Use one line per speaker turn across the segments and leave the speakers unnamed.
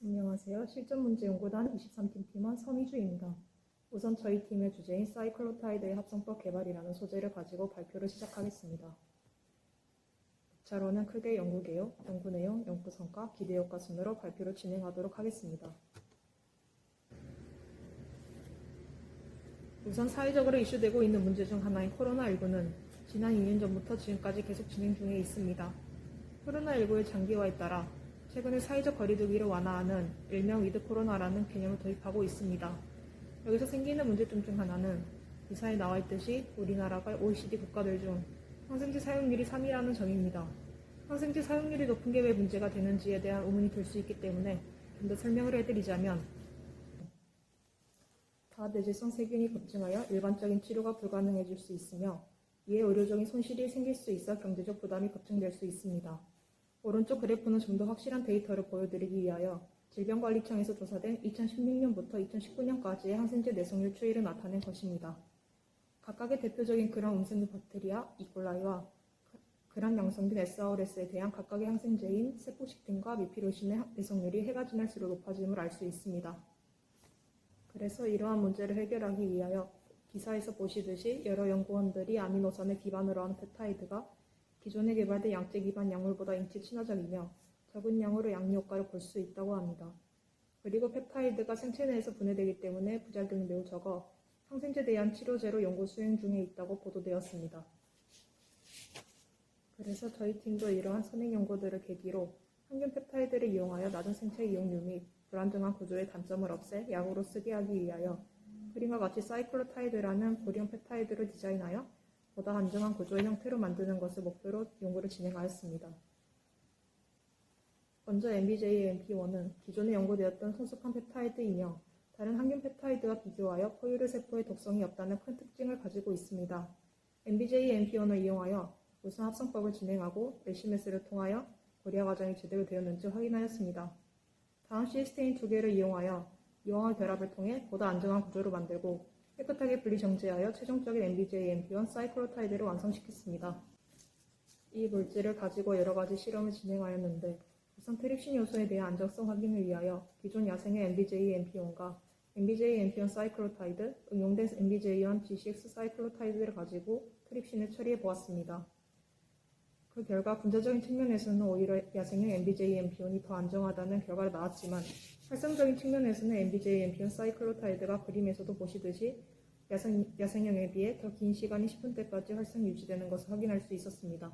안녕하세요. 실전문제연구단 23팀 팀원 서미주입니다. 우선 저희 팀의 주제인 사이클로타이드의 합성법 개발이라는 소재를 가지고 발표를 시작하겠습니다. 차로는 크게 연구 개요, 연구 내용, 연구 성과, 기대 효과 순으로 발표를 진행하도록 하겠습니다. 우선 사회적으로 이슈되고 있는 문제 중 하나인 코로나19는 지난 2년 전부터 지금까지 계속 진행 중에 있습니다. 코로나19의 장기화에 따라 최근에 사회적 거리두기를 완화하는 일명 위드 코로나라는 개념을 도입하고 있습니다. 여기서 생기는 문제점 중 하나는 기사에 나와 있듯이 우리나라가 OECD 국가들 중 항생제 사용률이 3위라는 점입니다. 항생제 사용률이 높은 게 왜 문제가 되는지에 대한 의문이 들 수 있기 때문에 좀 더 설명을 해드리자면 다내재성 세균이 급증하여 일반적인 치료가 불가능해질 수 있으며 이에 의료적인 손실이 생길 수 있어 경제적 부담이 급증될 수 있습니다. 오른쪽 그래프는 좀 더 확실한 데이터를 보여드리기 위하여 질병관리청에서 조사된 2016년부터 2019년까지의 항생제 내성률 추이를 나타낸 것입니다. 각각의 대표적인 그런 음생물 박테리아, 이콜라이와 그람 양성균 SRS에 대한 각각의 항생제인 세포식품과 미피로신의 내성률이 해가 지날수록 높아짐을 알 수 있습니다. 그래서 이러한 문제를 해결하기 위하여 기사에서 보시듯이 여러 연구원들이 아미노산을 기반으로 한 펩타이드가 기존에 개발된 양제 기반 약물보다 인체 친화적이며 적은 양으로 양리 효과를 볼 수 있다고 합니다. 그리고 펩타이드가 생체 내에서 분해되기 때문에 부작용이 매우 적어 항생제에 대한 치료제로 연구 수행 중에 있다고 보도되었습니다. 그래서 저희 팀도 이러한 선행 연구들을 계기로 항균 펩타이드를 이용하여 낮은 생체 이용률 및 불안정한 구조의 단점을 없애 약으로 쓰게 하기 위하여 그림과 같이 사이클로타이드라는 고리형 펩타이드를 디자인하여 보다 안정한 구조의 형태로 만드는 것을 목표로 연구를 진행하였습니다. 먼저 MBJ-MP1은 기존에 연구되었던 성숙한 펩타이드이며 다른 항균 펩타이드와 비교하여 포유류 세포의 독성이 없다는 큰 특징을 가지고 있습니다. MBJ-MP1을 이용하여 우선 합성법을 진행하고 레시메스를 통하여 고리화 과정이 제대로 되었는지 확인하였습니다. 다음 시스테인 두 개를 이용하여 이온화 결합을 통해 보다 안정한 구조를 만들고 깨끗하게 분리 정제하여 최종적인 MBJ-MP1 사이클로타이드를 완성시켰습니다. 이 물질을 가지고 여러 가지 실험을 진행하였는데 우선 트립신 요소에 대한 안정성 확인을 위하여 기존 야생의 MBJ-MP1과 MBJ-MP1 사이클로타이드, 응용된 MBJ-1 GCX 사이클로타이드를 가지고 트립신을 처리해 보았습니다. 그 결과 분자적인 측면에서는 오히려 야생형 MBJ-MP1이 더 안정하다는 결과가 나왔지만 활성적인 측면에서는 MBJ-MP1 사이클로타이드가 그림에서도 보시듯이 야생, 야생형에 비해 더 긴 시간이 10분대까지 활성이 유지되는 것을 확인할 수 있었습니다.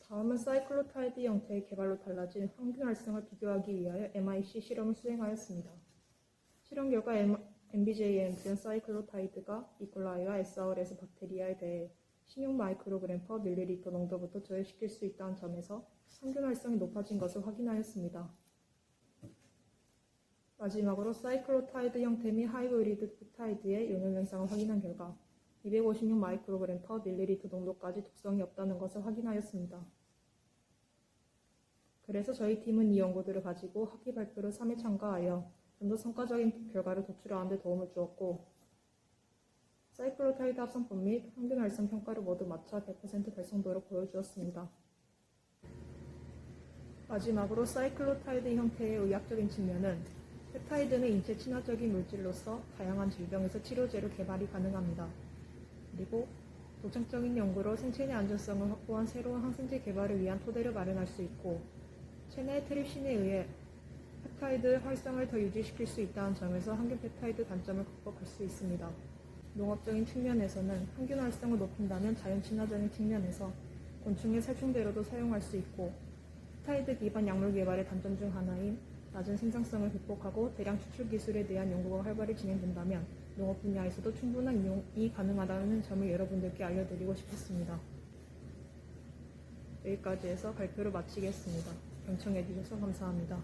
다음은 사이클로타이드 형태의 개발로 달라진 항균 활성을 비교하기 위하여 MIC 실험을 수행하였습니다. 실험 결과 MBJ-MP1 사이클로타이드가 이콜라이와 SRS 박테리아에 대해 16 마이크로그램 퍼 밀리리터 농도부터 저해시킬 수 있다는 점에서 항균 활성이 높아진 것을 확인하였습니다. 마지막으로 사이클로타이드 형태 및 하이브리드 펩타이드의 용역 현상을 확인한 결과 256 마이크로그램 퍼 밀리리터 농도까지 독성이 없다는 것을 확인하였습니다. 그래서 저희 팀은 이 연구들을 가지고 학기 발표를 3회 참가하여 좀 더 성과적인 결과를 도출하는 데 도움을 주었고 사이클로타이드 합성법 및 항균 활성 평가를 모두 맞춰 100% 달성도를 보여주었습니다. 마지막으로 사이클로타이드 형태의 의학적인 측면은 펩타이드는 인체 친화적인 물질로서 다양한 질병에서 치료제로 개발이 가능합니다. 그리고 독창적인 연구로 생체 내 안전성을 확보한 새로운 항생제 개발을 위한 토대를 마련할 수 있고 체내 트립신에 의해 펩타이드 활성을 더 유지시킬 수 있다는 점에서 항균 펩타이드 단점을 극복할 수 있습니다. 농업적인 측면에서는 항균 활성을 높인다는 자연 친화적인 측면에서 곤충의 살충제로도 사용할 수 있고 펩타이드 기반 약물 개발의 단점 중 하나인 낮은 생산성을 극복하고 대량 추출 기술에 대한 연구가 활발히 진행된다면 농업 분야에서도 충분한 이용이 가능하다는 점을 여러분들께 알려드리고 싶었습니다. 여기까지 해서 발표를 마치겠습니다. 경청해 주셔서 감사합니다.